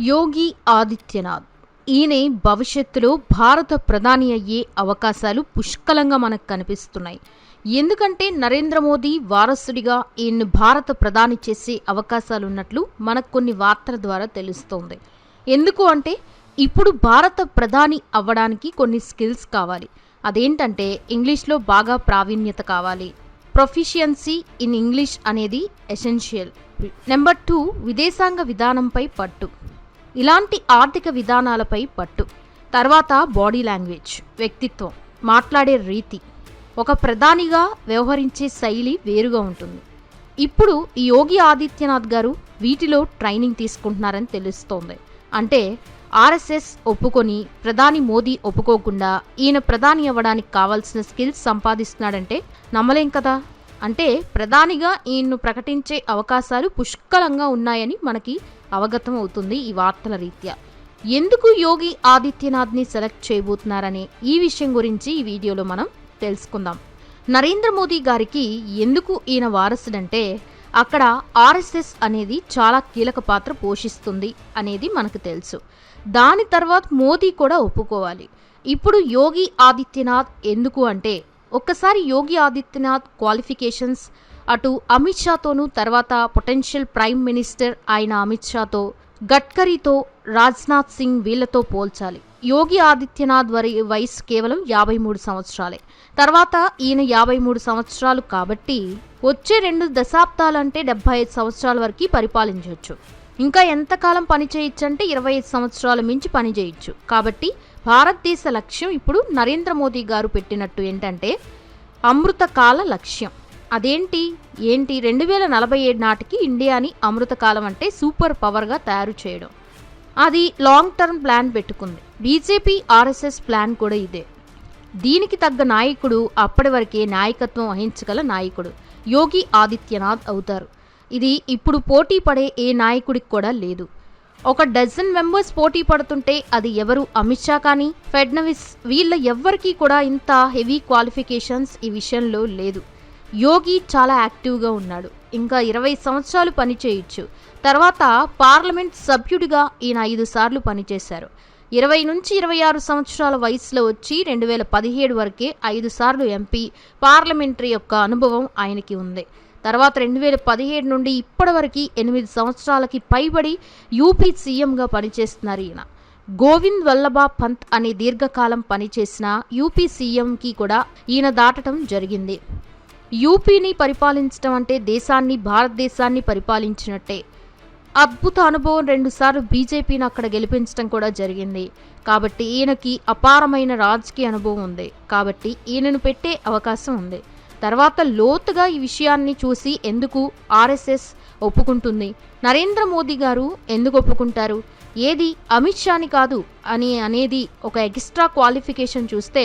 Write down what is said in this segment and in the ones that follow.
యోగి ఆదిత్యనాథ్. ఈయన భవిష్యత్తులో భారత ప్రధాని అయ్యే అవకాశాలు పుష్కలంగా మనకు కనిపిస్తున్నాయి. ఎందుకంటే నరేంద్ర మోదీ వారసుడిగా ఈయన్ని భారత ప్రధాని చేసే అవకాశాలు ఉన్నట్లు మనకు కొన్ని వార్తల ద్వారా తెలుస్తోంది. ఎందుకు అంటే ఇప్పుడు భారత ప్రధాని అవ్వడానికి కొన్ని స్కిల్స్ కావాలి. అదేంటంటే ఇంగ్లీష్లో బాగా ప్రావీణ్యత కావాలి. ప్రొఫిషియన్సీ ఇన్ ఇంగ్లీష్ అనేది ఎసెన్షియల్. నెంబర్ టూ విదేశాంగ విధానంపై పట్టు. ఇలాంటి ఆర్థిక విధానాలపై పట్టు. తర్వాత బాడీ లాంగ్వేజ్ వ్యక్తిత్వం మాట్లాడే రీతి. ఒక ప్రధానిగా వ్యవహరించే శైలి వేరుగా ఉంటుంది. ఇప్పుడు ఈ యోగి ఆదిత్యనాథ్ గారు వీటిలో ట్రైనింగ్ తీసుకుంటున్నారని తెలుస్తోంది. అంటే ఆర్ఎస్ఎస్ ఒప్పుకొని ప్రధాని మోదీ ఒప్పుకోకుండా ఈయన ప్రధాని అవ్వడానికి కావాల్సిన స్కిల్స్ సంపాదిస్తున్నాడంటే నమ్మలేం కదా? అంటే ప్రధానిగా ఈయన్ను ప్రకటించే అవకాశాలు పుష్కలంగా ఉన్నాయని మనకి అవగతం అవుతుంది ఈ వార్తల రీత్యా. ఎందుకు యోగి ఆదిత్యనాథ్ని సెలెక్ట్ చేయబోతున్నారనే ఈ విషయం గురించి ఈ వీడియోలో మనం తెలుసుకుందాం. నరేంద్ర మోదీ గారికి ఎందుకు ఈయన వారసుడంటే అక్కడ ఆర్ఎస్ఎస్ అనేది చాలా కీలక పాత్ర పోషిస్తుంది అనేది మనకు తెలుసు. దాని తర్వాత మోదీ కూడా ఒప్పుకోవాలి. ఇప్పుడు యోగి ఆదిత్యనాథ్ ఎందుకు అంటే ఒక్కసారి యోగి ఆదిత్యనాథ్ క్వాలిఫికేషన్స్ అటు అమిత్ షాతోనూ తర్వాత పొటెన్షియల్ ప్రైమ్ మినిస్టర్ అయిన అమిత్ షాతో గడ్కరీతో రాజ్నాథ్ సింగ్ వీళ్ళతో పోల్చాలి. యోగి ఆదిత్యనాథ్ వరి వయసు కేవలం యాభై మూడు సంవత్సరాలే. తర్వాత ఈయన యాభై మూడు సంవత్సరాలు కాబట్టి వచ్చే రెండు దశాబ్దాలంటే డెబ్బై ఐదు సంవత్సరాల వరకు పరిపాలించవచ్చు ఇంకా ఎంతకాలం పని చేయొచ్చు అంటే ఇరవై ఐదు సంవత్సరాల మించి పని చేయొచ్చు. కాబట్టి భారతదేశ లక్ష్యం ఇప్పుడు నరేంద్ర మోదీ గారు పెట్టినట్టు ఏంటంటే అమృతకాల లక్ష్యం. అదేంటి? ఏంటి? రెండు వేల నలభై ఏడు నాటికి ఇండియాని అమృతకాలం అంటే సూపర్ పవర్గా తయారు చేయడం. అది లాంగ్ టర్మ్ ప్లాన్ పెట్టుకుంది. బీజేపీ ఆర్ఎస్ఎస్ ప్లాన్ కూడా ఇదే. దీనికి తగ్గ నాయకుడు అప్పటి వరకే నాయకత్వం వహించగల నాయకుడు యోగి ఆదిత్యనాథ్ అవుతారు. ఇది ఇప్పుడు పోటీ పడే ఏ నాయకుడికి కూడా లేదు. ఒక డజన్ మెంబర్స్ పోటీ పడుతుంటే అది ఎవరు? అమిత్ షా కానీ ఫెడ్నవిస్ వీళ్ళ ఎవ్వరికీ కూడా ఇంత హెవీ క్వాలిఫికేషన్స్ ఈ విషయంలో లేదు. యోగి చాలా యాక్టివ్గా ఉన్నాడు. ఇంకా ఇరవై సంవత్సరాలు పనిచేయొచ్చు తర్వాత పార్లమెంట్ సభ్యుడిగా ఈయన ఐదు సార్లు పనిచేశారు. ఇరవై నుంచి ఇరవై ఆరు సంవత్సరాల వయసులో వచ్చి రెండు వేల పదిహేడు వరకే ఐదు సార్లు ఎంపీ పార్లమెంటరీ యొక్క అనుభవం ఆయనకి ఉంది. తర్వాత రెండు వేల పదిహేడు నుండి ఇప్పటి వరకు ఎనిమిది సంవత్సరాలకి పైబడి యూపీ సీఎంగా పనిచేస్తున్నారు ఈయన. గోవింద్ వల్లభా పంత్ అనే దీర్ఘకాలం పనిచేసిన యూపీ సీఎంకి కూడా ఈయన దాటడం జరిగింది. యూపీని పరిపాలించడం అంటే దేశాన్ని భారతదేశాన్ని పరిపాలించినట్టే. అద్భుత అనుభవం రెండుసార్లు బీజేపీని అక్కడ గెలిపించడం కూడా జరిగింది. కాబట్టి ఈయనకి అపారమైన రాజకీయ అనుభవం ఉంది. కాబట్టి ఈయనను పెట్టే అవకాశం ఉంది. తర్వాత లోతుగా ఈ విషయాన్ని చూసి ఎందుకు ఆర్ఎస్ఎస్ ఒప్పుకుంటుంది? నరేంద్ర మోదీ గారు ఎందుకు ఒప్పుకుంటారు? ఏది అమిత్ షాని కాదు అని అనేది ఒక ఎక్స్ట్రా క్వాలిఫికేషన్ చూస్తే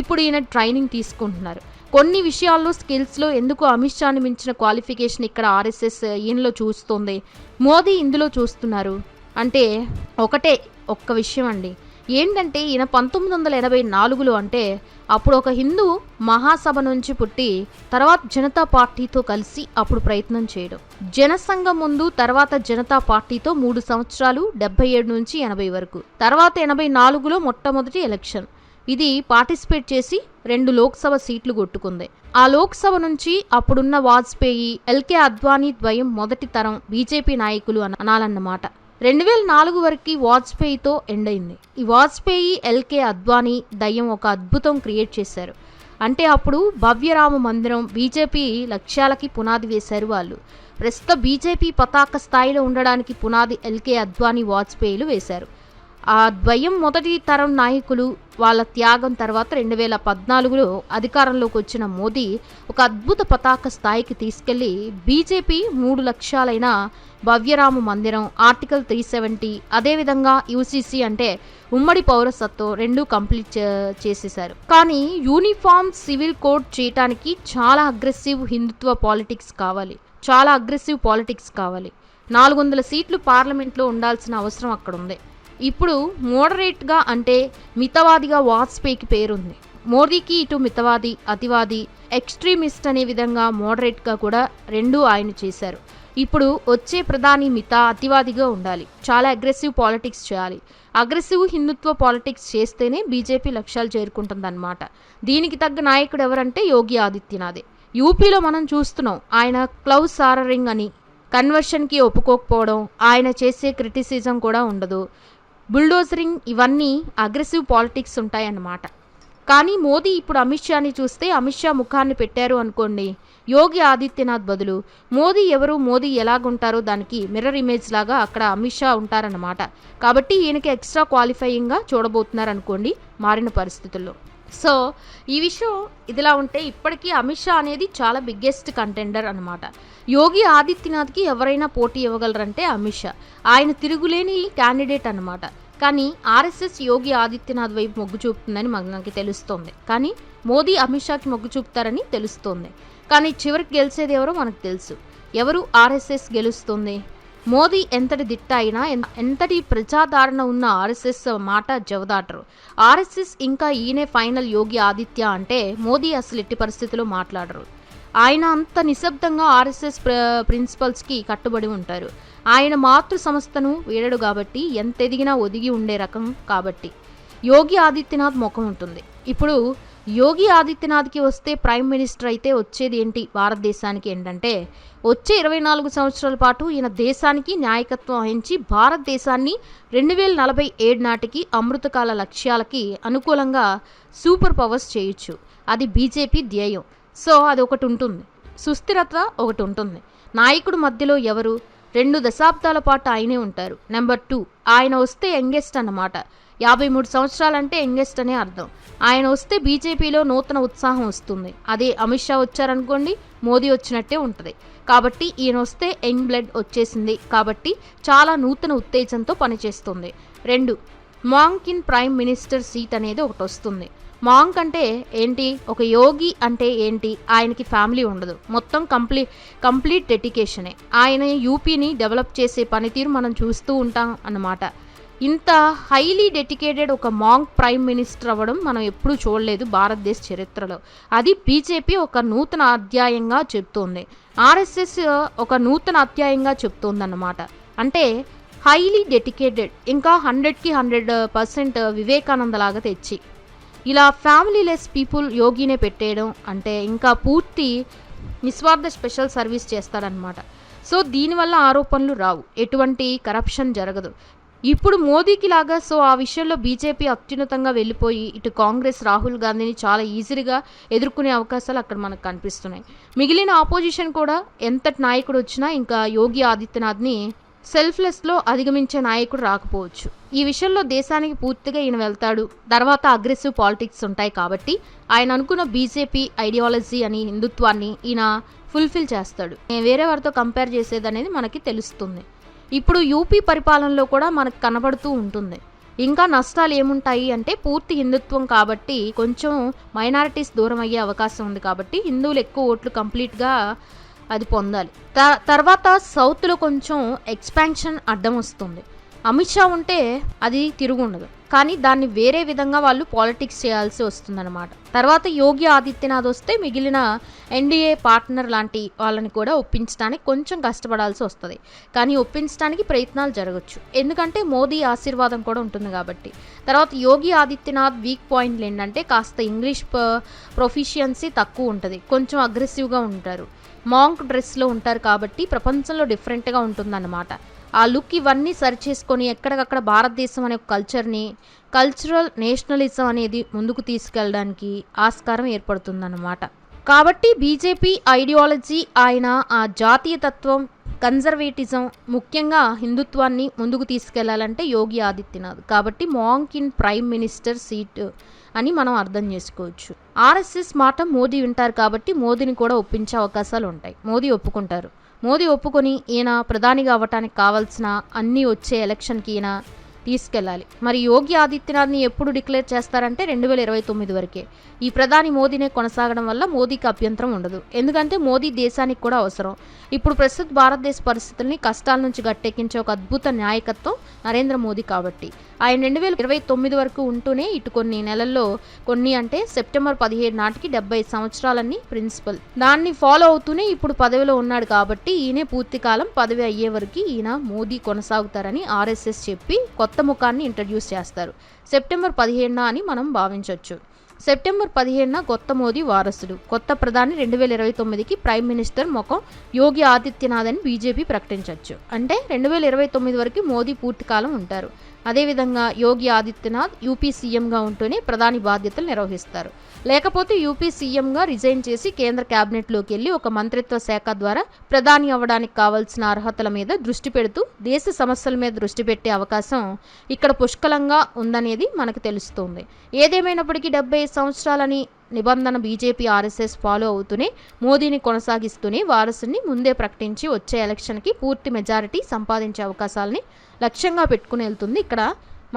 ఇప్పుడు ఈయన ట్రైనింగ్ తీసుకుంటున్నారు. కొన్ని విషయాల్లో స్కిల్స్లో ఎందుకు అమిత్ షాని మించిన క్వాలిఫికేషన్ ఇక్కడ ఆర్ఎస్ఎస్ ఈయనలో చూస్తుంది? మోదీ ఇందులో చూస్తున్నారు. అంటే ఒకటే ఒక్క విషయం అండి. ఏంటంటే ఈయన పంతొమ్మిది వందల ఎనభై నాలుగులో అంటే అప్పుడు ఒక హిందూ మహాసభ నుంచి పుట్టి తర్వాత జనతా పార్టీతో కలిసి అప్పుడు ప్రయత్నం చేయడం. జనసంఘం ముందు తర్వాత జనతా పార్టీతో మూడు సంవత్సరాలు డెబ్బై ఏడు నుంచి ఎనభై వరకు. తర్వాత ఎనభై నాలుగులో మొట్టమొదటి ఎలక్షన్. ఇది పార్టిసిపేట్ చేసి రెండు లోక్సభ సీట్లు కొట్టుకుంది. ఆ లోక్సభ నుంచి అప్పుడున్న వాజ్పేయి ఎల్కే అద్వానీ ద్వయం మొదటి తరం బీజేపీ నాయకులు అనాలన్నమాట. రెండు వేల నాలుగు వరకు వాజ్పేయితో ఎండ్ అయింది ఈ వాజ్పేయి ఎల్కే అద్వానీ దయ్యం ఒక అద్భుతం క్రియేట్ చేశారు. అంటే అప్పుడు భవ్యరామ మందిరం బీజేపీ లక్ష్యాలకి పునాది వేశారు వాళ్ళు. ప్రస్తుత బీజేపీ పతాక స్థాయిలో ఉండడానికి పునాది ఎల్కే అద్వానీ వాజ్పేయిలు వేశారు. ఆ ద్వయం మొదటి తరం నాయకులు వాళ్ళ త్యాగం తర్వాత రెండు వేల పద్నాలుగులో అధికారంలోకి వచ్చిన మోదీ ఒక అద్భుత పతాక స్థాయికి తీసుకెళ్ళి బీజేపీ మూడు లక్ష్యాలైన భవ్యరామ మందిరం ఆర్టికల్ త్రీ సెవెంటీ అదేవిధంగా యూసీసీ అంటే ఉమ్మడి పౌరసత్వం రెండు కంప్లీట్ చేసేశారు. కానీ యూనిఫామ్ సివిల్ కోడ్ చేయటానికి చాలా అగ్రెసివ్ హిందుత్వ పాలిటిక్స్ కావాలి. చాలా అగ్రెసివ్ పాలిటిక్స్ కావాలి. నాలుగు వందల సీట్లు పార్లమెంట్లో ఉండాల్సిన అవసరం అక్కడ ఉంది ఇప్పుడు మోడరేట్గా అంటే మితవాదిగా వాజ్పేయికి పేరుంది. మోదీకి ఇటు మితవాది అతివాది ఎక్స్ట్రీమిస్ట్ అనే విధంగా మోడరేట్గా కూడా రెండూ ఆయన చేశారు. ఇప్పుడు వచ్చే ప్రధాని మిత అతివాదిగా ఉండాలి. చాలా అగ్రెసివ్ పాలిటిక్స్ చేయాలి. అగ్రెసివ్ హిందుత్వ పాలిటిక్స్ చేస్తేనే బీజేపీ లక్ష్యాలు చేరుకుంటుందన్నమాట. దీనికి తగ్గ నాయకుడు ఎవరంటే యోగి ఆదిత్యనాథే. యూపీలో మనం చూస్తున్నాం ఆయన క్లౌ సారరింగ్ అని. కన్వర్షన్కి ఒప్పుకోకపోవడం ఆయన చేసే క్రిటిసిజం కూడా ఉండదు. బుల్డోజరింగ్ ఇవన్నీ అగ్రెసివ్ పాలిటిక్స్ ఉంటాయన్నమాట. కానీ మోదీ ఇప్పుడు అమిత్ షాని చూస్తే అమిత్ షా ముఖాన్ని పెట్టారు అనుకోండి. యోగి ఆదిత్యనాథ్ బదులు మోదీ ఎవరు మోదీ ఎలాగుంటారో దానికి మిర్రర్ ఇమేజ్ లాగా అక్కడ అమిత్ షా ఉంటారన్నమాట. కాబట్టి ఈయనకి ఎక్స్ట్రా క్వాలిఫైయింగ్గా చూడబోతున్నారు అనుకోండి మారిన పరిస్థితుల్లో. సో ఈ విషయం ఇదిలా ఉంటే ఇప్పటికీ అమిత్ షా అనేది చాలా బిగ్గెస్ట్ కంటెండర్ అనమాట యోగి ఆదిత్యనాథ్కి ఎవరైనా పోటీ ఇవ్వగలరంటే అమిత్ షా. ఆయన తిరుగులేని క్యాండిడేట్ అనమాట కానీ ఆర్ఎస్ఎస్ యోగి ఆదిత్యనాథ్ వైపు మొగ్గు చూపుతుందని మనకి తెలుస్తోంది. కానీ మోదీ అమిత్ షాకి మొగ్గు చూపుతారని తెలుస్తోంది. కానీ చివరికి గెలిచేది ఎవరో మనకు తెలుసు. ఎవరు ఆర్ఎస్ఎస్ గెలుస్తుంది? మోదీ ఎంతటి దిట్ట అయినా ఎంతటి ప్రజాదారణ ఉన్న ఆర్ఎస్ఎస్ మాట జవదాటరు. ఆర్ఎస్ఎస్ ఇంకా ఈయనే ఫైనల్ యోగి ఆదిత్య అంటే మోదీ అసలు ఎట్టి పరిస్థితిలో మాట్లాడరు. ఆయన అంత నిశ్శబ్దంగా ఆర్ఎస్ఎస్ ప్రిన్సిపల్స్కి కట్టుబడి ఉంటారు. ఆయన మాతృ సంస్థను వీడడు కాబట్టి ఎంత ఎదిగినా ఒదిగి ఉండే రకం కాబట్టి. యోగి ఆదిత్యనాథ్ ముఖం ఉంటుంది. ఇప్పుడు యోగి ఆదిత్యనాథ్కి వస్తే ప్రైమ్ మినిస్టర్ అయితే వచ్చేది ఏంటి భారతదేశానికి ఏంటంటే వచ్చే ఇరవై నాలుగు సంవత్సరాల పాటు ఈయన దేశానికి నాయకత్వం వహించి భారతదేశాన్ని రెండు వేల నలభై ఏడు నాటికి అమృతకాల లక్ష్యాలకి అనుకూలంగా సూపర్ పవర్స్ చేయొచ్చు. అది బీజేపీ ధ్యేయం. సో అది ఒకటి ఉంటుంది. సుస్థిరత ఒకటి ఉంటుంది. నాయకుడు మధ్యలో ఎవరు? రెండు దశాబ్దాల పాటు ఆయనే ఉంటారు. నెంబర్ టూ ఆయన వస్తే యంగెస్ట్ అన్నమాట. యాభై మూడు సంవత్సరాలంటే యంగెస్ట్ అనే అర్థం. ఆయన వస్తే బీజేపీలో నూతన ఉత్సాహం వస్తుంది. అదే అమిత్ షా వచ్చారనుకోండి మోదీ వచ్చినట్టే ఉంటుంది. కాబట్టి ఈయన వస్తే యంగ్ బ్లడ్ వచ్చేసింది. కాబట్టి చాలా నూతన ఉత్తేజంతో పనిచేస్తుంది. రెండు monk in prime minister seat అనేది ఒకటి వస్తుంది. మాంక్ అంటే ఏంటి? ఒక యోగి అంటే ఏంటి? ఆయనకి ఫ్యామిలీ ఉండదు. మొత్తం కంప్లీట్ కంప్లీట్ డెడికేషనే. ఆయన యూపీని డెవలప్ చేసే పనితీరు మనం చూస్తూ ఉంటాం అన్నమాట. ఇంత హైలీ డెడికేటెడ్ ఒక మాంక్ ప్రైమ్ మినిస్టర్ అవ్వడం మనం ఎప్పుడూ చూడలేదు భారతదేశ చరిత్రలో. అది బీజేపీ ఒక నూతన అధ్యాయంగా చెప్తోంది. ఆర్ఎస్ఎస్ ఒక నూతన అధ్యాయంగా చెప్తోందన్నమాట. అంటే హైలీ డెడికేటెడ్ ఇంకా హండ్రెడ్కి హండ్రెడ్ పర్సెంట్ వివేకానందలాగా తెచ్చి. ఇలా ఫ్యామిలీలెస్ పీపుల్ యోగినే పెట్టేయడం అంటే ఇంకా పూర్తి నిస్వార్థ స్పెషల్ సర్వీస్ చేస్తారనమాట సో దీనివల్ల ఆరోపణలు రావు. ఎటువంటి కరప్షన్ జరగదు. ఇప్పుడు మోదీకి లాగా సో ఆ విషయంలో బీజేపీ అత్యున్నతంగా వెళ్ళిపోయి ఇటు కాంగ్రెస్ రాహుల్ గాంధీని చాలా ఈజీగా ఎదుర్కొనే అవకాశాలు అక్కడ మనకు కనిపిస్తున్నాయి. మిగిలిన ఆపోజిషన్ కూడా ఎంతటి నాయకుడు వచ్చినా ఇంకా యోగి ఆదిత్యనాథ్ని సెల్ఫ్లెస్లో అధిగమించే నాయకుడు రాకపోవచ్చు. ఈ విషయంలో దేశానికి పూర్తిగా ఈయన వెళ్తాడు. తర్వాత అగ్రెసివ్ పాలిటిక్స్ ఉంటాయి కాబట్టి ఆయన అనుకున్న బీజేపీ ఐడియాలజీ అని హిందుత్వాన్ని ఈయన ఫుల్ఫిల్ చేస్తాడు. నేను వేరే వారితో కంపేర్ చేసేది అనేది మనకి తెలుస్తుంది. ఇప్పుడు యూపీ పరిపాలనలో కూడా మనకు కనబడుతూ ఉంటుంది. ఇంకా నష్టాలు ఏముంటాయి అంటే పూర్తి హిందుత్వం కాబట్టి కొంచెం మైనారిటీస్ దూరం అయ్యే అవకాశం ఉంది కాబట్టి హిందువులు ఎక్కువ ఓట్లు కంప్లీట్గా అది పొందాలి. త- తర్వాత సౌత్లో కొంచెం ఎక్స్పాన్షన్ అడ్డం వస్తుంది. అమిత్ షా ఉంటే అది తిరుగుండదు. కానీ దాన్ని వేరే విధంగా వాళ్ళు పాలిటిక్స్ చేయాల్సి వస్తుందన్నమాట. తర్వాత యోగి ఆదిత్యనాథ్ వస్తే మిగిలిన ఎన్డీఏ పార్ట్నర్ లాంటి వాళ్ళని కూడా ఒప్పించడానికి కొంచెం కష్టపడాల్సి వస్తుంది. కానీ ఒప్పించడానికి ప్రయత్నాలు జరగచ్చు. ఎందుకంటే మోదీ ఆశీర్వాదం కూడా ఉంటుంది కాబట్టి. తర్వాత యోగి ఆదిత్యనాథ్ వీక్ పాయింట్లు ఏంటంటే కాస్త ఇంగ్లీష్ ప్రొఫిషియన్సీ తక్కువ ఉంటుంది. కొంచెం అగ్రెసివ్గా ఉంటారు. మాంక్ డ్రెస్లో ఉంటారు కాబట్టి ప్రపంచంలో డిఫరెంట్గా ఉంటుందన్నమాట. ఆ లుక్ ఇవన్నీ సరి చేసుకొని ఎక్కడికక్కడ భారతదేశం అనే ఒక కల్చర్ని కల్చరల్ నేషనలిజం అనేది ముందుకు తీసుకెళ్ళడానికి ఆస్కారం ఏర్పడుతుందన్నమాట. కాబట్టి బీజేపీ ఐడియాలజీ ఆయన ఆ జాతీయతత్వం కన్జర్వేటిజం ముఖ్యంగా హిందుత్వాన్ని ముందుకు తీసుకెళ్ళాలంటే యోగి ఆదిత్యనాథ్. కాబట్టి monk in prime minister seat అని మనం అర్థం చేసుకోవచ్చు. ఆర్ఎస్ఎస్ మాట మోదీ వింటారు కాబట్టి మోదీని కూడా ఒప్పించే అవకాశాలు ఉంటాయి. మోదీ ఒప్పుకుంటారు. మోదీ ఒప్పుకొని ఈయన ప్రధానిగా అవ్వటానికి కావాల్సిన అన్నీ వచ్చే ఎలక్షన్కి ఈయన తీసుకెళ్ళాలి. మరి యోగి ఆదిత్యనాథ్ని ఎప్పుడు డిక్లేర్ చేస్తారంటే రెండు వేల ఇరవై తొమ్మిది వరకే. ఈ ప్రధాని మోదీనే కొనసాగడం వల్ల మోదీకి అభ్యంతరం ఉండదు. ఎందుకంటే మోదీ దేశానికి కూడా అవసరం. ఇప్పుడు ప్రస్తుత భారతదేశ పరిస్థితుల్ని కష్టాల నుంచి గట్టెక్కించే ఒక అద్భుత నాయకత్వం నరేంద్ర మోదీ కాబట్టి. ఆయన రెండు వేల ఇరవై తొమ్మిది వరకు ఉంటూనే ఇటు కొన్ని నెలల్లో కొన్ని అంటే సెప్టెంబర్ పదిహేడు నాటికి డెబ్బై సంవత్సరాలన్నీ ప్రిన్సిపల్. దాన్ని ఫాలో అవుతూనే ఇప్పుడు పదవిలో ఉన్నాడు కాబట్టి ఈయనే పూర్తి కాలం పదవి అయ్యే వరకు ఈయన మోదీ కొనసాగుతారని ఆర్ఎస్ఎస్ చెప్పి కొత్త కొత్త ముఖాన్ని ఇంట్రడ్యూస్ చేస్తారు. సెప్టెంబర్ పదిహేడున అని మనం భావించవచ్చు సెప్టెంబర్ పదిహేనున కొత్త మోదీ వారసుడు. కొత్త ప్రధాని రెండు వేల ఇరవై తొమ్మిదికి ప్రైమ్ మినిస్టర్ ముఖం యోగి ఆదిత్యనాథ్ అని బీజేపీ ప్రకటించవచ్చు అంటే రెండు వేల ఇరవై తొమ్మిది వరకు మోదీ పూర్తికాలం ఉంటారు. అదేవిధంగా యోగి ఆదిత్యనాథ్ యూపీ సీఎంగా ఉంటూనే ప్రధాని బాధ్యతలు నిర్వహిస్తారు. లేకపోతే యూపీ సీఎంగా రిజైన్ చేసి కేంద్ర క్యాబినెట్లోకి వెళ్ళి ఒక మంత్రిత్వ శాఖ ద్వారా ప్రధాని అవ్వడానికి కావాల్సిన అర్హతల మీద దృష్టి పెడుతూ దేశ సమస్యల మీద దృష్టి పెట్టే అవకాశం ఇక్కడ పుష్కలంగా ఉందనేది మనకు తెలుస్తుంది. ఏదేమైనప్పటికీ డెబ్బై సంవత్సరాలని నిబంధన బీజేపీ ఆర్ఎస్ఎస్ ఫాలో అవుతూనే మోదీని కొనసాగిస్తూనే వారసుని ముందే ప్రకటించి వచ్చే ఎలక్షన్కి పూర్తి మెజారిటీ సంపాదించే అవకాశాలని లక్ష్యంగా పెట్టుకుని వెళ్తుంది ఇక్కడ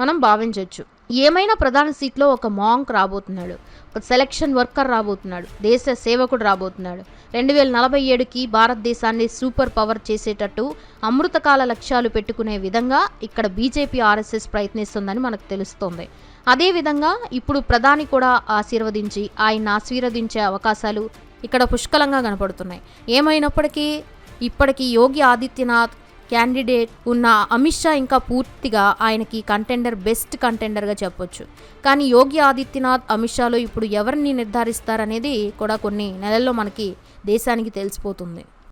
మనం భావించవచ్చు ఏమైనా ప్రధాన సీట్లో ఒక మాంక్ రాబోతున్నాడు. ఒక సెలక్షన్ వర్కర్ రాబోతున్నాడు. దేశ సేవకుడు రాబోతున్నాడు. రెండు వేల నలభై ఏడుకి భారతదేశాన్ని సూపర్ పవర్ చేసేటట్టు అమృతకాల లక్ష్యాలు పెట్టుకునే విధంగా ఇక్కడ బీజేపీ ఆర్ఎస్ఎస్ ప్రయత్నిస్తుందని మనకు తెలుస్తోంది. అదేవిధంగా ఇప్పుడు ప్రధాని కూడా ఆశీర్వదించి ఆయన ఆశీర్వదించే అవకాశాలు ఇక్కడ పుష్కలంగా కనపడుతున్నాయి. ఏమైనప్పటికీ ఇప్పటికీ యోగి ఆదిత్యనాథ్ క్యాండిడేట్ ఉన్న అమిత్ షా ఇంకా పూర్తిగా ఆయనకి కంటెండర్ బెస్ట్ కంటెండర్గా చెప్పొచ్చు. కానీ యోగి ఆదిత్యనాథ్ అమిత్ షాలో ఇప్పుడు ఎవరిని నిర్ధారిస్తారనేది కూడా కొన్ని నెలల్లో మనకి దేశానికి తెలిసిపోతుంది.